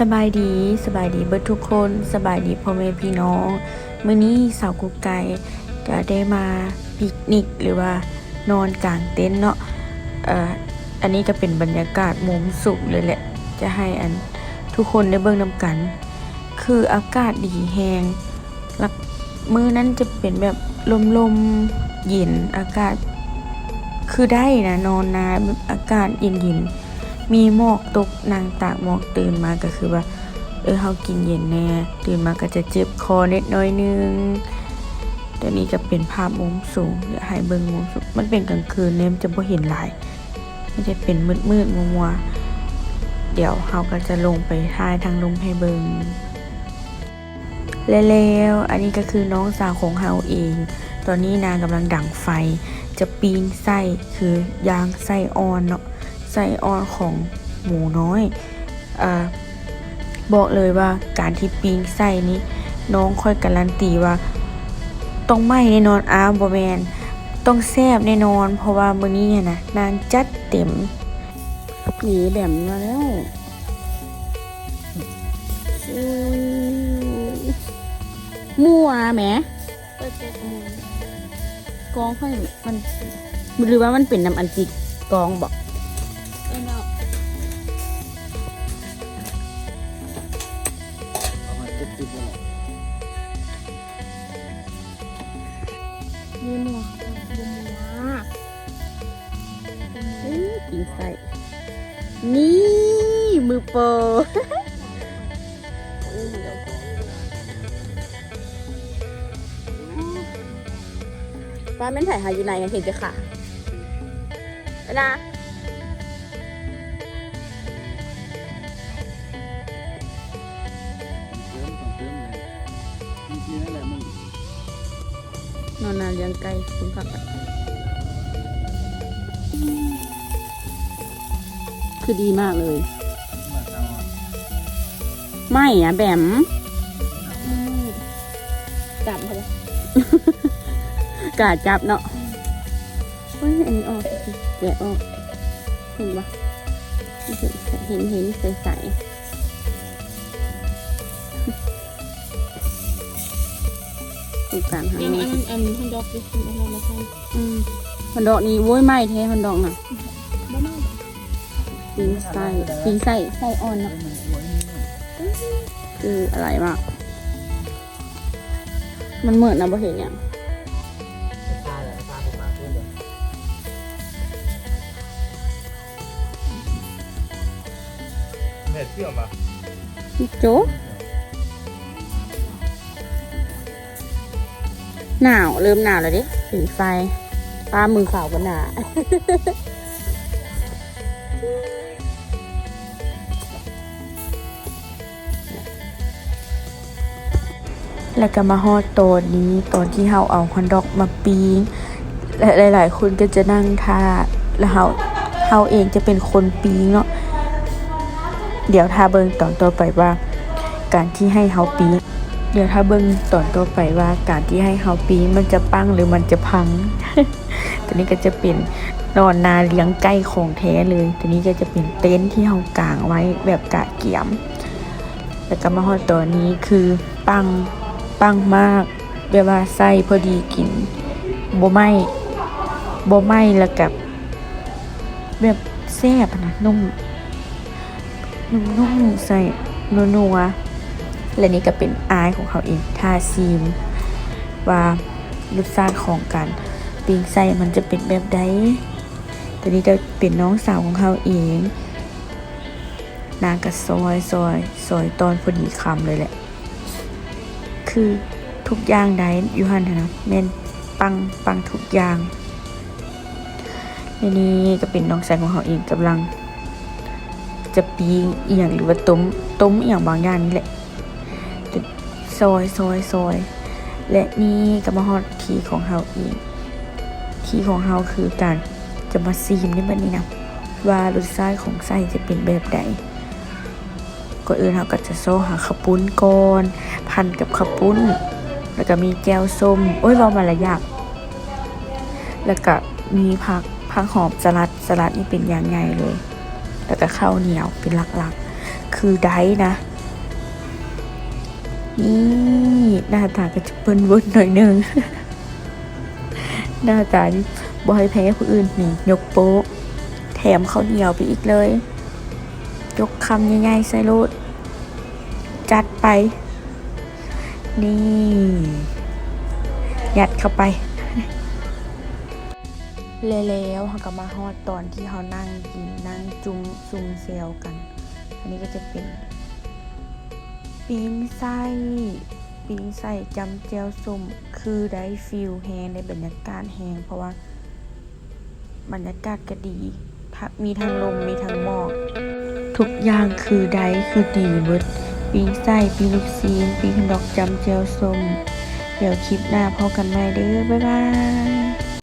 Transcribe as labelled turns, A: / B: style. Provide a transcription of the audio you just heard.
A: สบายดีสบายดีเบิดทุกคนสบายดีพ่อแม่พี่น้องมื้อนี้สาวกุ๊กไก่ก็ได้มาปิกนิกหรือว่านอนกลางเต็นท์เนาะเอ่ออันนี้ก็เป็นบรรยากาศมุมสุขเลยแหละ จะให้อันทุกคนได้เบิ่งนำกัน คืออากาศดีแฮงแล้วมื้อนั้นจะเป็นแบบลมๆเย็นอากาศ คือได้นะนอนนาอากาศเย็นๆ มีหมอกตกนางตากหมอกตื่นมาก็คือว่า เออเฮากินเย็นแน่ ตื่นมาก็จะเจ็บคอนิดหน้อยนึงแต่นี่ก็เป็นภาพมุมสูงเดี๋ยวให้เบิ่งมุมสูงมันเป็นกลางคืนเนี่ยมันจะบ่เห็นหลายมันจะเป็นมืดๆมัวๆเดี๋ยวเฮาก็จะลงไปถ่ายทางลมให้เบิ่งแล้วๆอันนี้ก็คือน้องสาวของเฮาเอง ตอนนี้นางกำลังดั่งไฟ จะปีงไส้คือยางไส้อ่อนเนาะ ไส้อ่อนของหมูน้อยอาบอกเลยว่าการที่ปิ้งไส้นี้น้องค่อยการันตีว่า ต้องไหม้แน่นอนอ้าวบแมนต้องแซ่บแน่นอน เพราะว่ามื้อนี้เนี่ยนะนางจัดเต็ม
B: หนีแบมมาแล้วมั่วแหมกองค่อยมันหรือว่ามันเป็นน้ำอันจิกกองบอก นี่มั่วอื้อกินใส่นี่ มือโปรป้าแม่นถ่ายหาอยู่ไหนกันเห็นจะค่ะนะ นอนนานเลี้ยงไก่คุณพักอะคือดีมากเลย ไม่อะแบมจับเขาเลยกาจับเนาะเฮ้ยอันนี้ออกสิแกะออก เห็นปะเห็นเห็นใสใส ๆตรงกลางหาง
C: ยัง
B: นี้
C: อันนั้นอันฮันดอกดิคุณเอามาใส่
B: อืมฮอนดอกนี่โว้ยไหม้แท้ฮอนดอกน่ะ
C: บ้านนอก
B: ปีนไส้ปีนไส้ไส้อ่อนเนาะคืออะไรมากมันเหมือนนะบ่เห็นอย่าง
D: เห็ดเชื่อมปะ
B: โจ หนาวเริ่มหนาวแล้วดิปีไฟปลามือขาวกันหนา
A: แล้วก็มาฮอดตอนนี้ตอนที่เฮาเอาฮอนดอกมาปิ้งและหลาย ๆ คนก็จะนั่งท่าแล้วเฮาเฮาเองจะเป็นคนปิ้งเนาะเดี๋ยวถ้าเบิ่งตอนต่อไปว่า การที่ให้เฮาปิ้ง เดี๋ยวถ้าเบิ่งตอนต่อไปว่าการที่ให้เฮาปิ้งมันจะปังหรือมันจะพัง ตัวนี้ก็จะเป็นนอนนาเลี้ยงไก่ของแท้เลย ตัวนี้ก็จะเป็นเต็นท์ที่เฮากางไว้แบบกะเกี่ยมแล้วก็มาฮอดตอนนี้คือปังปังมากแบบว่าไส้พอดีกินบไหม้บ่ไหม้แล้วกับแบบแซ่บนะนุ่มนุ่มนุ่มใส่นัวๆ และนี่ก็เป็นอายของเขาเองทาซีม ว่ารูปสชาติของการปิงไส้มันจะเป็นแบบใดตัวนี้ก็เป็นน้องสาวของเขาเอง นางก็ซอยซอยซอยตอนพอดีคำเลยแหละ คือทุกอย่างได้ยู่หันนะแม่นปังปังทุกอย่างในนี้ก็เป็นน้องชายของเขาเองกำลัง จะปีงเอียงหรือว่าต้มต้มเอียงบางอย่างนี่แหละ ซอยซอยซอยและนี่ก็มาฮอดทีของเขาเองทีของเขาคือการจะมาซีมนี่บัดนี้นะว่ารสชาติของไส้จะเป็นแบบใดก่อนอื่นเราก็จะโซ่หาข้าวปุ้นก่อนพันกับข้าวปุ้น แล้วก็มีแก้วส้มโอ้ยเรามาละยากแล้วก็มีผักผักหอมสลัดสลัดนี่เป็นอย่างไงเลย แล้วก็ข้าวเหนียวเป็นหลักๆ คือได้นะ นี่หน้าตาก็จะเปิ้นเบิ้นหน่อยหนึง หน้าตานี่บ่ให้แพ้ผู้อื่นนี่ยกโป๊ะแถมข้าวเหนียวไปอีกเลย ยกคำใหญ่ๆใส่รูดจัดไป นี่ยัดเข้าไปแล้วเขาก็มาฮอดตอนที่เขานั่งกินนั่งจุ้มซุ่มเซลกัน อันนี้ก็จะเป็น ปิ้งไส้ปิ้งไส้จำเจียวส้มคือได้ฟิลแฮงได้บรรยากาศแฮงเพราะว่า บรรยากาศก็ดี มีทั้งลมมีทั้งหมอก ทุกอย่างคือได้คือดีเบิดปิ้งไส้ปิ้งลูกซีนปิ้งดอกจำเจียวส้มเดี๋ยวคลิปหน้าพอกันใหม่เด้อบ๊ายบาย